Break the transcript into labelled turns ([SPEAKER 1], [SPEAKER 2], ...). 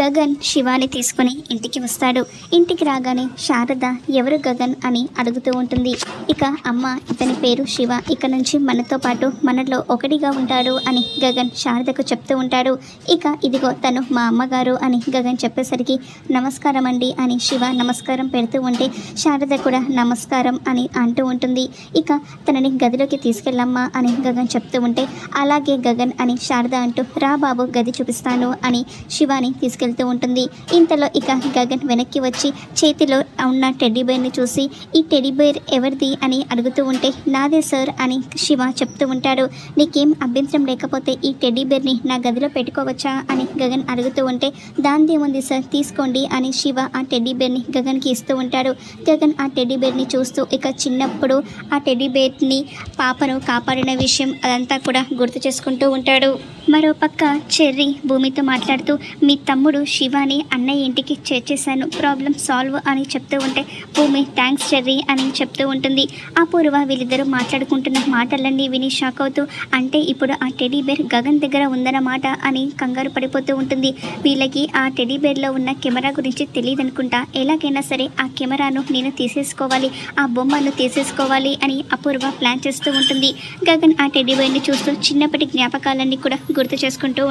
[SPEAKER 1] గగన్ శివాని తీసుకుని ఇంటికి వస్తాడు. ఇంటికి రాగానే శారద ఎవరు గగన్? అని అడుగుతూ ఉంటుంది. ఇక అమ్మ ఇతని పేరు శివ. ఇక నుంచి మనతో పాటు మనలో ఒకటిగా ఉంటాడు అని గగన్ శారదకు చెప్తూ ఉంటాడు. ఇక ఇదిగో తను మా అమ్మగారు అని గగన్ చెప్పేసరికి నమస్కారం అండి అని శివ నమస్కారం పెడుతూ ఉంటే శారద కూడా నమస్కారం అని అంటూ ఉంటుంది. ఇక తనని గదిలోకి తీసుకెళ్ళమ్మా అని గగన్ చెప్తూ ఉంటే అలాగే గగన్ అని శారద అంటూ రా బాబు గది చూపిస్తాను అని శివాని తీసుకెళ్తూ ఉంటుంది. ఇంతలో ఇక గగన్ వెనక్కి వచ్చి చేతిలో ఉన్న టెడ్డీ బేర్ని చూసి ఈ టెడ్డీ బేర్ ఎవరిది? అని అడుగుతూ ఉంటే నాదే సార్ అని శివ చెప్తూ ఉంటాడు. నీకేం అభ్యంతరం లేకపోతే ఈ టెడ్డీ బేర్ని నా గదిలో పెట్టుకోవచ్చా? అని గగన్ అడుగుతూ ఉంటే దాందేముంది సార్ తీసుకోండి అని శివ ఆ టెడ్డీ బేర్ని గగన్కి ఇస్తూ ఉంటాడు. గగన్ ఆ టెడ్డీ బేర్ని చూస్తూ ఇక చిన్నప్పుడు ఆ టెడ్డీ బేర్ని పాపను కాపాడిన విషయం అదంతా కూడా గుర్తు చేసుకుంటూ ఉంటాడు. మరోపక్క చెర్రీ భూమితో మాట్లాడుతూ మీ తమ్ముడు శివాని అన్నయ్య ఇంటికి చేర్చేశాను. ప్రాబ్లం సాల్వ్ అని చెప్తూ ఉంటే భూమి థ్యాంక్స్ చెర్రీ అని చెప్తూ ఉంటుంది. అపూర్వ వీళ్ళిద్దరూ మాట్లాడుకుంటున్న మాటలన్నీ విని షాక్ అవుతూ అంటే ఇప్పుడు ఆ టెడీ బేర్ గగన్ దగ్గర ఉందన్నమాట అని కంగారు పడిపోతూ ఉంటుంది. వీళ్ళకి ఆ టెడీ బేర్లో ఉన్న కెమెరా గురించి తెలియదు అనుకుంటా ఎలాగైనా సరే ఆ కెమెరాను నేను తీసేసుకోవాలి ఆ బొమ్మను తీసేసుకోవాలి అని అపూర్వ ప్లాన్ చేస్తూ ఉంటుంది. గగన్ ఆ టెడ్డీ బేర్ని చూస్తూ చిన్నప్పటి జ్ఞాపకాలన్నీ కూడా గుర్తు చేసుకుంటూ